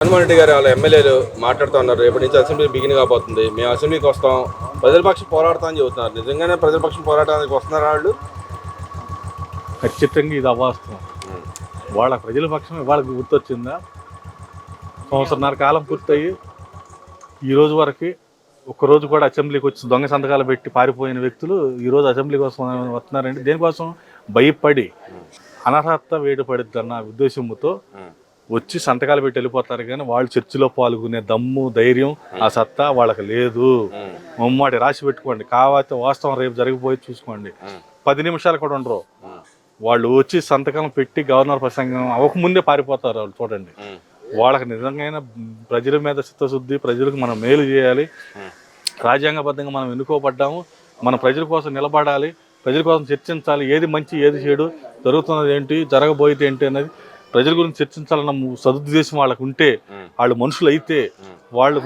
జగన్మోహన్ రెడ్డి గారు వాళ్ళ ఎమ్మెల్యేలు మాట్లాడుతూ ఉన్నారు. రేపటి నుంచి అసెంబ్లీ బిగిన్ కాబోతుంది. మేము అసెంబ్లీకి వస్తాం. ప్రజల పక్షం పోరాడతామని చెబుతున్నారు. నిజంగానే ప్రజల పక్షం పోరాటానికి వస్తున్నారా వాళ్ళు? ఖచ్చితంగా ఇది అవాస్తవం. వాళ్ళ ప్రజల పక్షం వాళ్ళకి గుర్తొచ్చిందా? సంవత్సరన్నర కాలం పూర్తయి. ఈ రోజు వరకు ఒక్కరోజు కూడా అసెంబ్లీకి వచ్చి దొంగ సంతకాలు పెట్టి పారిపోయిన వ్యక్తులు ఈ రోజు అసెంబ్లీ కోసం వస్తున్నారంటే దేనికోసం? భయపడి అనర్హత వేడి పడిద్దన్న ఉద్దేశంతో వచ్చి సంతకాలు పెట్టి వెళ్ళిపోతారు కానీ వాళ్ళు చర్చిలో పాల్గొనే దమ్ము ధైర్యం ఆ సత్తా వాళ్ళకి లేదు. మమ్మాడి రాసి పెట్టుకోండి. కావాలంటే వాస్తవం రేపు జరిగిపోయి చూసుకోండి. పది నిమిషాలు కూడా ఉండరు. వాళ్ళు వచ్చి సంతకం పెట్టి గవర్నర్ ప్రసంగం అవ్వకముందే పారిపోతారు వాళ్ళు చూడండి. వాళ్ళకి నిజంగా ప్రజల మీద చిత్తశుద్ధి ప్రజలకు మనం మేలు చేయాలి. రాజ్యాంగబద్ధంగా మనం ఎన్నుకోబడ్డాము. మన ప్రజల కోసం నిలబడాలి. ప్రజల కోసం చర్చించాలి. ఏది మంచి ఏది చెడు జరుగుతున్నది ఏంటి జరగబోయేది ఏంటి అనేది ప్రజల గురించి చర్చించాలన్న సదుద్దేశం వాళ్ళకు ఉంటే వాళ్ళు మనుషులు అయితే వాళ్ళు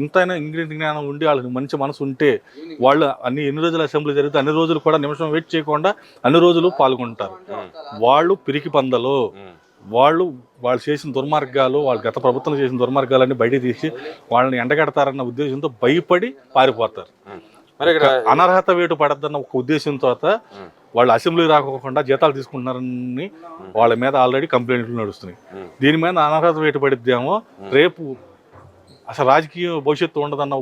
ఇంతైనా ఇంగ్లీష్ జ్ఞానం ఉండి వాళ్ళకి మంచి మనసు ఉంటే వాళ్ళు అన్ని ఎన్ని రోజులు అసెంబ్లీ జరిగితే అన్ని రోజులు కూడా నిమిషం వెయిట్ చేయకుండా అన్ని రోజులు పాల్గొంటారు. వాళ్ళు పిరికి పందలు వాళ్ళు వాళ్ళు చేసిన దుర్మార్గాలు వాళ్ళ గత ప్రభుత్వం చేసిన దుర్మార్గాలన్నీ బయట తీసి వాళ్ళని ఎండగడతారన్న ఉద్దేశంతో భయపడి పారిపోతారు. మరి ఇక్కడ అనర్హత వేటు పడద్దన్న ఒక ఉద్దేశంతో వాళ్ళు అసెంబ్లీ రాకోకుండా జీతాలు తీసుకుంటున్నారని వాళ్ళ మీద ఆల్రెడీ కంప్లైంట్లు నడుస్తున్నాయి. దీని మీద అనర్హత వేటు పడిద్దేమో రేపు అసలు రాజకీయ భవిష్యత్తు ఉండదన్న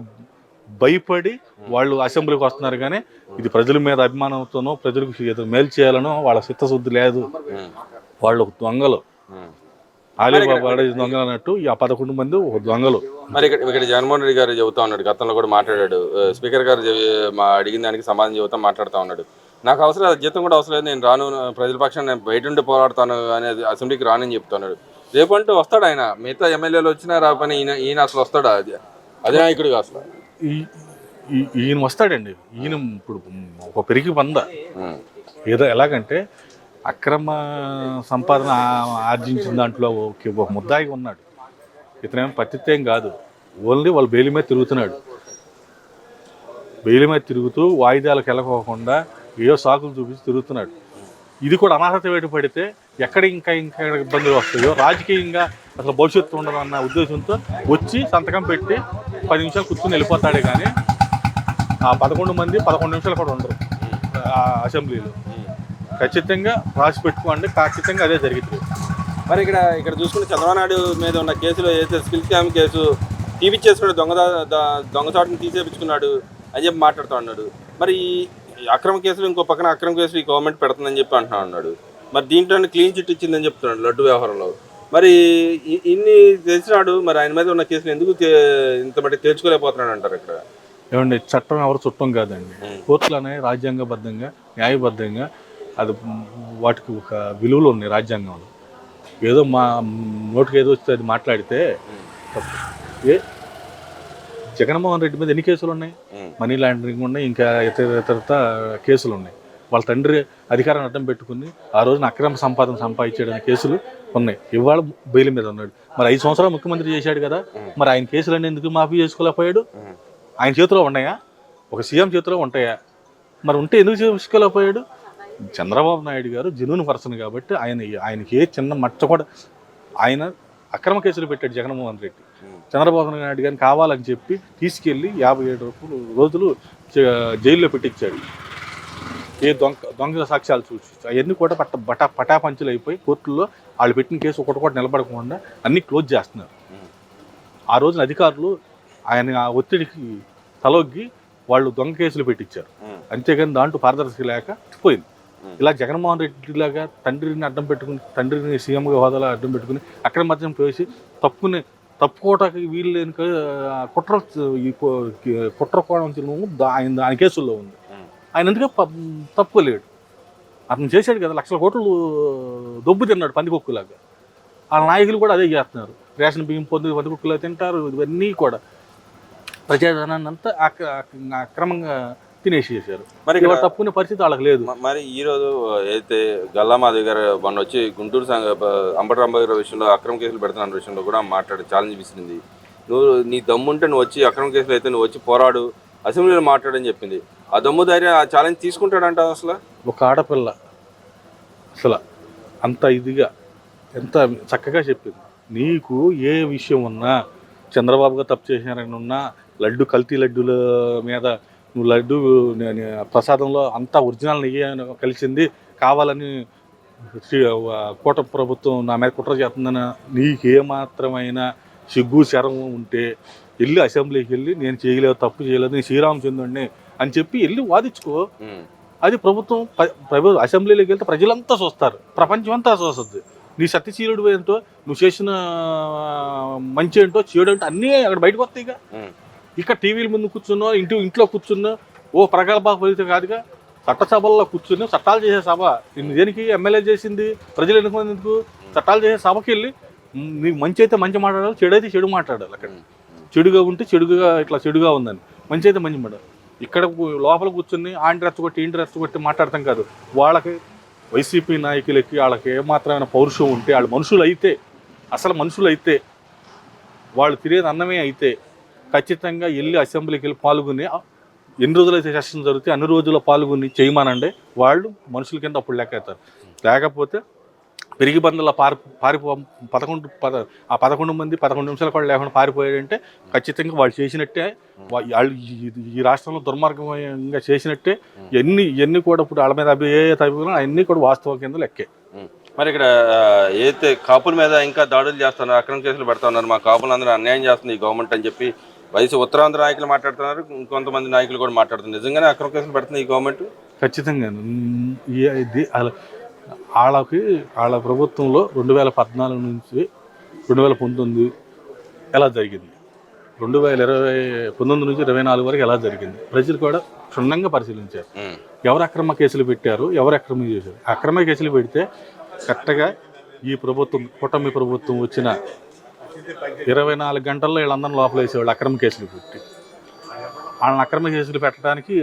భయపడి వాళ్ళు అసెంబ్లీకి వస్తున్నారు కానీ ఇది ప్రజల మీద అభిమానంతోనో ప్రజలకు మేలు చేయాలనో వాళ్ళ చిత్తశుద్ధి లేదు. వాళ్ళు దొంగలు. ఆలీబాబా దొంగలు అన్నట్టు ఆ పదకొండు మంది దొంగలు. మరి ఇక్కడ ఇక్కడ జగన్మోహన్ రెడ్డి గారు చెబుతా ఉన్నాడు గతంలో కూడా మాట్లాడాడు. స్పీకర్ గారు అడిగిన దానికి సమాధానం చెబుతా మాట్లాడుతూ ఉన్నాడు. నాకు అవసరం జీతం కూడా అవసరం లేదు నేను రాను ప్రజల పక్షాన్ని నేను బయట ఉండి పోరాడతాను అనేది అసెంబ్లీకి రానని చెప్తున్నాడు. రేపంటూ వస్తాడు ఆయన మిగతా ఎమ్మెల్యేలు వచ్చినా రాపని ఈయన ఈయన అసలు వస్తాడా? అది అధినాయకుడిగా అసలు. ఈయన వస్తాడండి. ఈయన ఇప్పుడు ఒక పెరిగి పంద ఏదో ఎలాగంటే అక్రమ సంపాదన ఆర్జించిన దాంట్లో ఒక- ఒక ఉన్నాడు. ఇతనేమో పత్తితేం కాదు. ఓన్లీ వాళ్ళు బెయిల్ మీద తిరుగుతున్నాడు. బెయిల్ మీద తిరుగుతూ వాయిదాలకు వెళ్ళకోకుండా ఏవో సాకులు చూపించి తిరుగుతున్నాడు. ఇది కూడా అనాహత వేటు పడితే ఎక్కడ ఇంకా ఇంకా ఇబ్బందులు వస్తాయో రాజకీయంగా అసలు భవిష్యత్తు ఉండదన్న ఉద్దేశంతో వచ్చి సంతకం పెట్టి పది నిమిషాలు కూర్చొని వెళ్ళిపోతాడే కానీ ఆ పదకొండు మంది పదకొండు నిమిషాలు కూడా ఉండరు. అసెంబ్లీలో. ఖచ్చితంగా రాసి పెట్టుకోండి. ఖచ్చితంగా అదే జరిగింది మరి ఇక్కడ ఇక్కడ చూసుకుంటే చంద్రబాబు మీద ఉన్న కేసులో ఏదైతే స్కిల్ స్కామ్ కేసు తీపిచ్చేసుకున్నాడు దొంగ దొంగచాటును తీసేపించుకున్నాడు అని చెప్పి మాట్లాడుతూ ఉన్నాడు. మరి ఈ అక్రమ కేసులు ఇంకో పక్కన అక్రమ కేసులు ఈ గవర్నమెంట్ పెడుతుందని చెప్పి అంటున్నా ఉన్నాడు. మరి దీంట్లోనే క్లీన్ చిట్ ఇచ్చిందని చెప్తున్నాడు లడ్డు వ్యవహారంలో. మరి ఇన్ని తెలిసినాడు మరి ఆయన మీద ఉన్న కేసులు ఎందుకు ఇంత బట్టి తేల్చుకోలేకపోతున్నాడు అంటారు ఇక్కడ? ఏమండి చట్టం ఎవరు చుట్టం కాదండి. కోర్టులు అనేవి రాజ్యాంగబద్ధంగా న్యాయబద్ధంగా అది వాటికి ఒక విలువలు ఉన్నాయి రాజ్యాంగంలో. ఏదో మా నోటికి ఏదో వస్తే అది మాట్లాడితే ఏ? జగన్మోహన్ రెడ్డి మీద ఎన్ని కేసులు ఉన్నాయి? మనీ లాండరింగ్ ఉన్నాయి ఇంకా ఇతర ఇతరత కేసులు ఉన్నాయి. వాళ్ళ తండ్రి అధికారాన్ని అడ్డం పెట్టుకుని ఆ రోజున అక్రమ సంపాదన సంపాదించడానికి కేసులు ఉన్నాయి. ఇవాళ బెయిల్ మీద ఉన్నాడు. మరి ఐదు సంవత్సరాలు ముఖ్యమంత్రి చేశాడు కదా. మరి ఆయన కేసులన్నీ ఎందుకు మాఫీ చేసుకోలేకపోయాడు? ఆయన చేతిలో ఉన్నాయా? ఒక సీఎం చేతిలో ఉంటాయా? మరి ఉంటే ఎందుకు చేసుకోలేకపోయాడు? చంద్రబాబు నాయుడు గారు జెన్యున్ పర్సన్ కాబట్టి ఆయన ఆయనకి ఏ చిన్న మచ్చ కూడా ఆయన అక్రమ కేసులు పెట్టాడు జగన్మోహన్ రెడ్డి. చంద్రబాబు నాయుడు గారిని కావాలని చెప్పి తీసుకెళ్ళి యాభై ఏడు రూపాయలు రోజులు జైల్లో పెట్టించాడు. ఏ దొంగ దొంగ సాక్ష్యాలు చూసి అవన్నీ కూడా పట్ట బటా పటాపంచులు అయిపోయి కోర్టుల్లో వాళ్ళు పెట్టిన కేసు ఒకటి కూడా నిలబడకుండా అన్నీ క్లోజ్ చేస్తున్నారు. ఆ రోజున అధికారులు ఆయన ఆ ఒత్తిడికి తలొగ్గి వాళ్ళు దొంగ కేసులు పెట్టించారు. అంతేగాని దాంట్లో పారదర్శక లేక పోయింది. ఇలా జగన్మోహన్ రెడ్డి లాగా తండ్రిని అడ్డం పెట్టుకుని తండ్రిని సీఎంగా హోదాలో అడ్డం పెట్టుకుని అక్కడ మధ్యం పోసి తప్పుని తప్పుకోవటానికి వీలు లేని కుట్ర ఈ కుట్ర కోణం చిరునవ్వు ఆయన ఆయన కేసుల్లో ఉంది. ఆయన ఎందుకే తప్పుకోలేడు? అతను చేశాడు కదా లక్షల కోట్లు దొబ్బు తిన్నాడు పందికొక్కులాగా. వాళ్ళ నాయకులు కూడా అదే చేస్తున్నారు. రేషన్ బియ్యం పొంది పందికొక్కులా తింటారు ఇవన్నీ కూడా. ప్రజాధనాన్ని అంతా అక్రమంగా తినేసి చేశారు. మరి ఇక్కడ తప్పుకునే పరిస్థితి వాళ్ళకి లేదు. మరి ఈ రోజు అయితే గల్లామాధవి గారు మొన్న వచ్చి గుంటూరు సంఘ గారి విషయంలో అక్రమ కేసులు పెడుతున్న విషయంలో కూడా మాట్లాడి ఛాలెంజ్ విసిరింది. నువ్వు నీ దమ్ముంటే నువ్వు వచ్చి అక్రమ కేసులు అయితే నువ్వు వచ్చి పోరాడు అసెంబ్లీలో మాట్లాడని చెప్పింది. ఆ దమ్ము ధైర్యం ఆ ఛాలెంజ్ తీసుకుంటాడంట అసలు? ఒక ఆడపిల్ల అసలు అంత ఇదిగా ఎంత చక్కగా చెప్పింది. నీకు ఏ విషయం ఉన్నా చంద్రబాబు గారు తప్పు చేసినారని ఉన్నా లడ్డు కల్తీ లడ్డుల మీద నువ్వు లడ్డు ప్రసాదంలో అంతా ఒరిజినల్ నెయ్యి కలిసింది కావాలని కూటమి ప్రభుత్వం నా మీద కుట్ర చేస్తుందని నీకు ఏమాత్రమైన సిగ్గు శరం ఉంటే వెళ్ళి అసెంబ్లీకి వెళ్ళి నేను చేయలేదు తప్పు చేయలేదు నేను శ్రీరామచంద్రుడిని అని చెప్పి వెళ్ళి వాదించుకో. అది ప్రభుత్వం ప- ప్రభు అసెంబ్లీలోకి వెళ్తే ప్రజలంతా చూస్తారు ప్రపంచం అంతా చూస్తుంది నీ సత్యశీలుడు ఏంటో నువ్వు చేసిన మంచి ఏంటో చెడు ఏంటో అన్నీ అక్కడ బయటకు వస్తాయి ఇక ఉమ్. ఇక్కడ టీవీల ముందు కూర్చున్నా ఇంటి ఇంట్లో కూర్చున్నా ఓ ప్రగల్భ ఫలితం కాదుగా చట్టసభల్లో కూర్చుని చట్టాలు చేసే సభ. దేనికి ఎమ్మెల్యే చేసింది ప్రజలు ఎన్నుకునేందుకు ఎందుకు చట్టాలు చేసే సభకి వెళ్ళి నీకు మంచి అయితే మంచి మాట్లాడాలి చెడు అయితే చెడు మాట్లాడాలి అక్కడ. చెడుగా ఉంటే చెడుగా ఇట్లా చెడుగా ఉందని. మంచి అయితే మంచి మాట్లాడాలి. ఇక్కడ లోపల కూర్చుని ఆంటి రెచ్చగొట్టి ఇంటి రెచ్చగొట్టి మాట్లాడతాం కాదు. వాళ్ళకి వైసీపీ నాయకులకి వాళ్ళకి ఏమాత్రమైన పౌరుషం ఉంటే వాళ్ళు మనుషులు అయితే అసలు మనుషులు అయితే వాళ్ళు తినేది అన్నమే అయితే ఖచ్చితంగా వెళ్ళి అసెంబ్లీకి వెళ్ళి పాల్గొని ఎన్ని రోజులైతే సెషన్ జరిగితే అన్ని రోజుల్లో పాల్గొని చేయమనండి. వాళ్ళు మనుషుల కింద అప్పుడు లెక్క అవుతారు. లేకపోతే పెరిగి బందుల పారి పారిపో పదకొండు పద ఆ పదకొండు మంది పదకొండు నిమిషాలు కూడా లేకుండా పారిపోయాడంటే ఖచ్చితంగా వాళ్ళు చేసినట్టే వాళ్ళు ఈ- రాష్ట్రంలో దుర్మార్గంగా చేసినట్టే ఎన్ని ఎన్ని కూడా ఇప్పుడు వాళ్ళ మీద అవి ఏ తగ్గినా కూడా వాస్తవ కింద లెక్కే. మరి ఇక్కడ ఏదైతే కాపుల మీద ఇంకా దాడులు చేస్తున్నారు అక్రమ కేసులు పెడుతున్నారు మా కాపులందరూ అన్యాయం చేస్తుంది ఈ గవర్నమెంట్ అని చెప్పి వయసు ఉత్తరాంధ్ర నాయకులు మాట్లాడుతున్నారు. ఇంకొంతమంది నాయకులు కూడా మాట్లాడుతున్నారు. నిజంగానే అక్రమ కేసులు పెడుతుంది ఈ గవర్నమెంట్ ఖచ్చితంగా. వాళ్ళకి వాళ్ళ ప్రభుత్వంలో రెండు వేల పద్నాలుగు నుంచి రెండు వేల పంతొమ్మిది ఎలా జరిగింది? రెండు వేల ఇరవై పంతొమ్మిది నుంచి ఇరవై నాలుగు వరకు ఎలా జరిగింది? ప్రజలు కూడా క్షుణ్ణంగా పరిశీలించారు. ఎవరు అక్రమ కేసులు పెట్టారు? ఎవరు అక్రమం చేశారు? అక్రమ కేసులు పెడితే కరెక్ట్గా ఈ ప్రభుత్వం కూటమి ప్రభుత్వం వచ్చిన ఇరవై నాలుగు గంటల్లో వీళ్ళందరినీ లోపల వేసేవాళ్ళు అక్రమ కేసులు పెట్టి. వాళ్ళని అక్రమ కేసులు పెట్టడానికి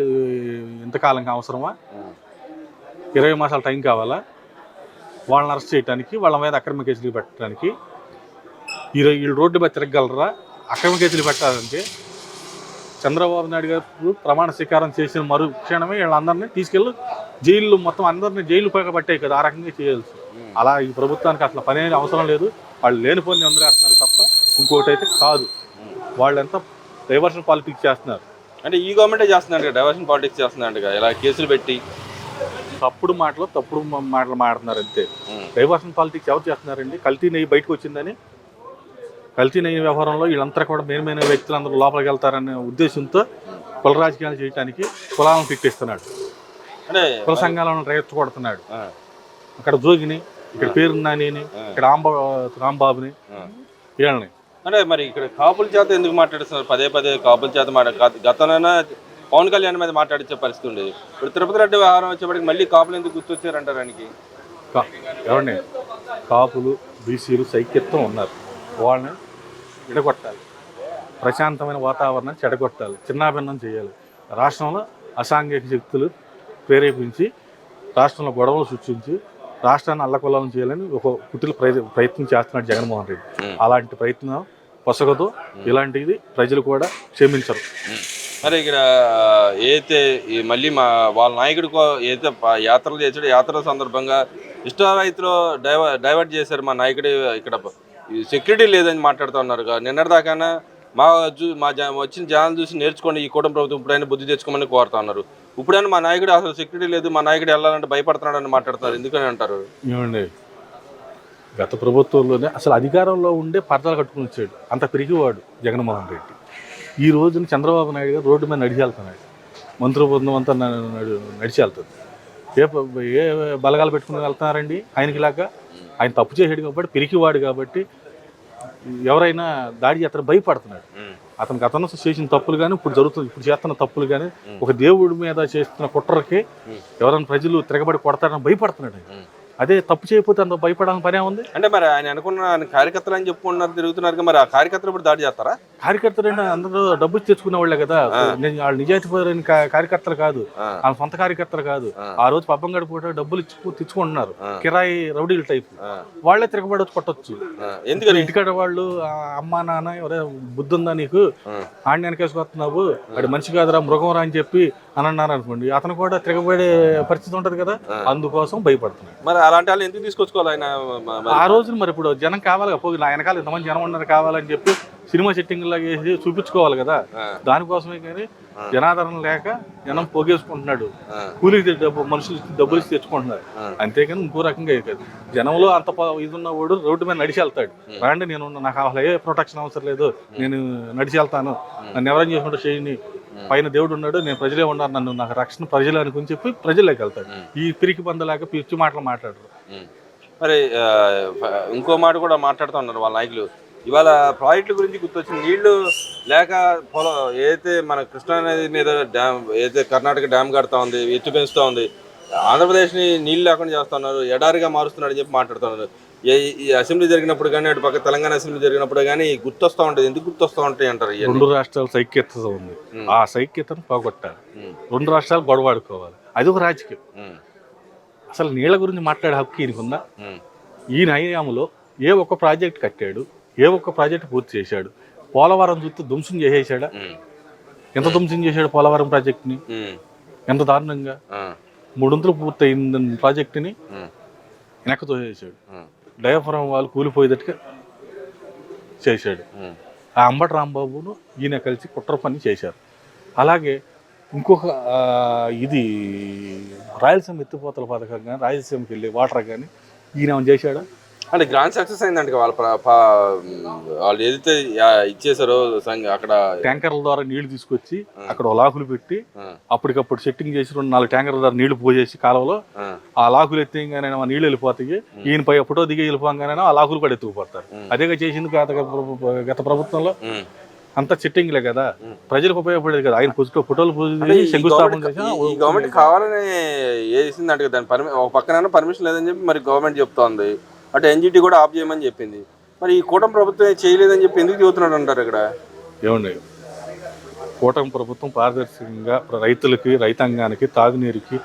ఇంతకాలం అవసరమా? ఇరవై మాసాల టైం కావాలా? వాళ్ళని అరెస్ట్ చేయడానికి వాళ్ళ మీద అక్రమ కేసులు పెట్టడానికి ఈరోజు వీళ్ళు రోడ్డు మీద తిరగలరా అక్రమ కేసులు పెట్టాలంటే చంద్రబాబు నాయుడు గారు ప్రమాణ స్వీకారం చేసిన మరు క్షణమే వీళ్ళందరినీ తీసుకెళ్ళి జైలు మొత్తం అందరినీ జైలు పైగా పట్టాయి కదా ఆ రకంగా చేయాల్సి. అలా ఈ ప్రభుత్వానికి అసలు పని అవసరం లేదు. వాళ్ళు లేని పని అందరేస్తున్నారు ఇంకోటి అయితే కాదు. వాళ్ళు ఎంత డైవర్షన్ పాలిటిక్స్ చేస్తున్నారు. అంటే ఈ గవర్నమెంటే చేస్తుందంట డైవర్షన్ పాలిటిక్స్ చేస్తుందంట ఇలా కేసులు పెట్టి. తప్పుడు మాటలు తప్పుడు మాటలు మాట్లాడుతున్నారు అంతే. డైవర్షన్ పాలిటిక్స్ ఎవరు చేస్తున్నారండి? కల్తీ నెయ్యి బయటకు వచ్చిందని కల్తీ నెయ్యి వ్యవహారంలో వీళ్ళంతా కూడా మేలుమైన వ్యక్తులందరూ లోపలికి వెళ్తారనే ఉద్దేశంతో కుల రాజకీయాలు చేయడానికి కులాలను పెట్టిస్తున్నాడు అంటే కుల సంఘాలను రెచ్చగొడుతున్నాడు ఆ, అక్కడ జోగిని ఇక్కడ పేరు నానిని ఇక్కడ రాంబా రాంబాబుని. వీళ్ళని అంటే మరి ఇక్కడ కాపుల చేత ఎందుకు మాట్లాడుతున్నారు? పదే పదే కాపుల చేత మాట గత- గతంలోనే పవన్ కళ్యాణ్ మీద మాట్లాడించే పరిస్థితి ఉండేది. ఇప్పుడు తిరుపతి రెడ్డి వ్యవహారం వచ్చేప్పటికి మళ్ళీ కాపులు ఎందుకు గుర్తొచ్చారంటారు ఆయనకి? ఎవరిని కాపులు బీసీలు సైక్యత్వం ఉన్నారు. వాళ్ళని విడగొట్టాలి. ప్రశాంతమైన వాతావరణం చెడగొట్టాలి. చిన్నాభిన్నం చేయాలి. రాష్ట్రంలో అసాంఘిక శక్తులు ప్రేరేపించి రాష్ట్రంలో గొడవలు సృష్టించి రాష్ట్రాన్ని అల్లకొల్లం చేయాలని ఒక కుటిల ప్రయ- ప్రయత్నం చేస్తున్నాడు జగన్మోహన్ రెడ్డి. అలాంటి ప్రయత్నం పొసగదు. ఇలాంటిది ప్రజలు కూడా క్షమించరు. మరి ఇక్కడ ఏదైతే ఈ మళ్ళీ మా వాళ్ళ నాయకుడు కో- ఏదైతే యాత్రలు చేసాడో యాత్ర సందర్భంగా ఇష్టారైతులో డైవ డైవర్ట్ చేశారు మా నాయకుడు ఇక్కడ. సెక్యూరిటీ లేదని మాట్లాడుతూ ఉన్నారు. నిన్నటిదాకానా మా చూ మా వచ్చిన జనాలు చూసి నేర్చుకోండి ఈ కూటమి ప్రభుత్వం ఇప్పుడైనా బుద్ధి తెచ్చుకోమని కోరుతా ఉన్నారు. ఇప్పుడైనా మా నాయకుడు అసలు సెక్యూరిటీ లేదు మా నాయకుడు వెళ్ళాలంటే భయపడుతున్నాడు అని మాట్లాడుతున్నారు. ఎందుకని అంటారు? ఏమండి? గత ప్రభుత్వంలోనే అసలు అధికారంలో ఉండే పరదాలు కట్టుకుని వచ్చాడు. అంత పెరిగివాడు జగన్మోహన్ రెడ్డి. ఈ రోజున చంద్రబాబు నాయుడు గారు రోడ్డు మీద నడిచి వెళ్తున్నాడు. మంత్రి బృందం అంతా నడిచి వెళ్తుంది. ఏ ఏ బలగాలు పెట్టుకుని వెళ్తున్నారండి ఆయనకి లాగా ఆయన తప్పు చేసాడు కాబట్టి పెరిగివాడు కాబట్టి ఎవరైనా దాడి చేస్తారు భయపడుతున్నాడు. ఉమ్. అతను గతంలో చేసిన తప్పులు కానీ ఇప్పుడు జరుగుతుంది ఇప్పుడు చేస్తున్న తప్పులు కానీ ఒక దేవుడి మీద చేస్తున్న కుట్రకి ఎవరైనా ప్రజలు తిరగబడి కొడతారని భయపడుతున్నాడు. అదే తప్పు చేయకపోతే అంత భయపడాలని పనే ఉంది? అంటే మరి ఆయన అనుకున్న కార్యకర్తలు అని చెప్పుకుంటున్నారు తిరుగుతున్నారు కదా, మరి ఆ కార్యకర్తలు ఇప్పుడు దాడి చేస్తారా? కార్యకర్తలు అందరూ డబ్బు ఇచ్చి తెచ్చుకునే వాళ్ళే కదా. వాళ్ళు నిజాయితీ కార్యకర్తలు కాదు. వాళ్ళ సొంత కార్యకర్తలు కాదు. ఆ. రోజు పబ్బం గడిపోతే డబ్బులు తెచ్చుకుంటున్నారు. కిరాయి రౌడీల టైప్. వాళ్ళే తిరగబడొచ్చు కొట్టొచ్చు. ఎందుకని? ఇంటికాడ వాళ్ళు అమ్మా నాన్న ఎవరే బుద్ధి ఉందా నీకు. ఆడిని వెనకేసుకొస్తున్నావు వాడి మనిషి కాదురా మృగంరా అని చెప్పి అని అన్నారు అనుకోండి అతను కూడా తిరగబడే పరిస్థితి ఉంటది కదా అందుకోసం భయపడుతున్నాడు. మరి అలాంటి వాళ్ళు ఎందుకు తీసుకొచ్చుకోవాలి ఆయన ఆ రోజున మరి ఇప్పుడు జనం కావాలి కదా, పోయి నా వెనకాల ఇంతమంది జనం ఉన్నారు కావాలని చెప్పి సినిమా సెట్టింగ్ లాగా చూపించుకోవాలి కదా. దానికోసమే కానీ జనాదరణ లేక జనం పోగేసుకుంటున్నాడు. కూలికి డబ్బు మనుషులు డబ్బులు ఇచ్చి తెచ్చుకుంటున్నారు. అంతేకాని ఇంకో రకంగా కాదు. జనంలో అంత ఇది ఉన్నవాడు రోడ్డు మీద నడిచి వెళ్తాడు. రాండి నేను ఉన్నా, నాకు అసలు ఏ ప్రొటెక్షన్ అవసరం లేదు. నేను నడిచి వెళ్తాను. నన్ను ఎవరైనా చేసుకుంటే చేయని పైన దేవుడు ఉన్నాడు నేను ప్రజలే ఉన్నారు నన్ను నాకు రక్షణ ప్రజలే అనుకుని చెప్పి ప్రజల్లోకి వెళ్తాడు. ఈ పిరికి పందలాగా పిచ్చి మాటలు మాట్లాడరు. మరి ఇంకో మాట కూడా మాట్లాడుతూ ఉన్నారు వాళ్ళ నాయకులు. ఇవాళ ప్రాజెక్టుల గురించి గుర్తొచ్చిన నీళ్ళు లేక పొలం ఏదైతే మన కృష్ణా నది మీద డ్యామ్ ఏదైతే కర్ణాటక డ్యామ్ కడతా ఉంది ఎత్తు పెంచుతా ఉంది ఆంధ్రప్రదేశ్ని నీళ్ళు లేకుండా చేస్తున్నారు ఎడారిగా మారుస్తున్నాడు అని చెప్పి మాట్లాడుతున్నారు ఏ ఈ అసెంబ్లీ జరిగినప్పుడు కానీ అటు పక్క తెలంగాణ అసెంబ్లీ జరిగినప్పుడు కానీ గుర్తొస్తూ ఉంటుంది ఎందుకు గుర్తొస్తూ ఉంటాయి అంటారు రెండు రాష్ట్రాల సైక్యత ఉంది. ఆ సైక్యతను పోగొట్టాలి. రెండు రాష్ట్రాలు గొడవాడుకోవాలి అది ఒక రాజకీయం. అసలు నీళ్ళ గురించి మాట్లాడే హక్కు ఈయనకుందా ఉం. ఈ నయంలో ఏ ఒక్క ప్రాజెక్ట్ కట్టాడు ఏ ఒక్క ప్రాజెక్ట్ పూర్తి చేశాడు పోలవరం చూస్తే ధ్వంసం చేసేసాడా. ఎంత ధ్వంసం చేశాడు పోలవరం ప్రాజెక్ట్ని. ఎంత దారుణంగా. మూడొంతులు పూర్తయిన ప్రాజెక్టుని. వెనక్కి తోసేసాడు. డయాఫ్రమ్ వాళ్ళు కూలిపోయేటట్టుగా చేశాడు. ఆ అంబటి రాంబాబును ఈయన కలిసి కుట్ర పని చేశారు. అలాగే ఇంకొక ఇది రాయలసీమ ఎత్తిపోతల పథకం కానీ రాయలసీమకి వెళ్ళి వాటర్ కానీ ఈయన చేశాడా? అంటే గ్రాండ్ సక్సెస్ అయిందంట వాళ్ళ వాళ్ళు ఏదైతే ఇచ్చేసారో అక్కడ ట్యాంకర్ల ద్వారా నీళ్ళు తీసుకొచ్చి అక్కడ లాకులు పెట్టి అప్పటికప్పుడు సెట్టింగ్ చేసి రెండు నాలుగు ట్యాంకర్ల ద్వారా నీళ్ళు పోసేసి కాలువలో ఆ, లాకులు ఎత్తిగానే ఆ నీళ్ళు వెళ్ళిపోతాయి. ఈయన పై ఫోటో దిగి వెళ్ళిపోగానే ఆ లాకులు కూడా ఎత్తుకుపోతారు. అదేగా చేసింది గత గత ప్రభుత్వంలో. అంతా చిట్టింగ్లే కదా. ప్రజలకు ఉపయోగపడేది కదా. ఆయన ఫోటో ఫోటోలు శంకుస్థాపన ఈ- గవర్నమెంట్ కావాలని వేసిందంట కదా దాని పర్మి ఒక పక్కన పర్మిషన్ లేదని చెప్పి మరి గవర్నమెంట్ చెప్తోంది. అటు ఎన్జిటి కూడా ఆఫ్ చేయమని చెప్పింది. మరి ఈ కూటమి ప్రభుత్వం ఏం చేయలేదని చెప్పి ఎందుకు చెబుతున్నాడు అంటారు ఇక్కడ? ఏమండి? కూటమి ప్రభుత్వం పారదర్శకంగా రైతులకి రైతాంగానికి తాగునీరుకి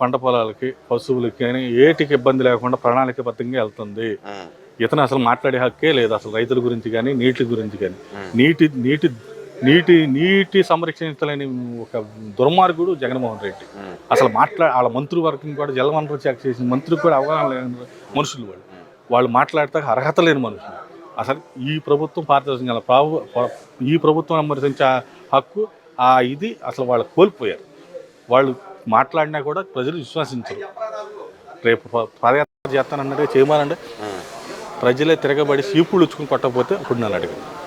పంట పొలాలకి పశువులకి అని ఏటికి ఇబ్బంది లేకుండా ప్రణాళికబద్ధంగా వెళ్తుంది. ఉమ్, ఇతను అసలు మాట్లాడే హక్కే లేదు అసలు రైతుల గురించి కానీ నీటి గురించి కానీ. నీటి నీటి నీటి నీటి సంరక్షించలేని ఒక దుర్మార్గుడు జగన్మోహన్ రెడ్డి. అసలు మాట్లా వాళ్ళ మంత్రివర్గం కూడా జలవనరుల శాఖ చేసిన మంత్రికి కూడా అవగాహన లేని మనుషులు వాళ్ళు. వాళ్ళు మాట్లాడితే అర్హత లేని మనుషులు. అసలు ఈ ప్రభుత్వం పారదర్శకంగా ప్రాబు ప్ర- ఈ ప్రభుత్వం విమర్శించే హక్కు ఆ ఇది అసలు వాళ్ళు కోల్పోయారు. వాళ్ళు మాట్లాడినా కూడా ప్రజలు విశ్వసించరు. రేపు పాదయాత్ర చేస్తానన్నట్టు చేయమనండి ఉమ్. ప్రజలే తిరగబడి సీపులు ఇచ్చుకుని కొట్టకపోతే ఇప్పుడు నన్ను అడగండి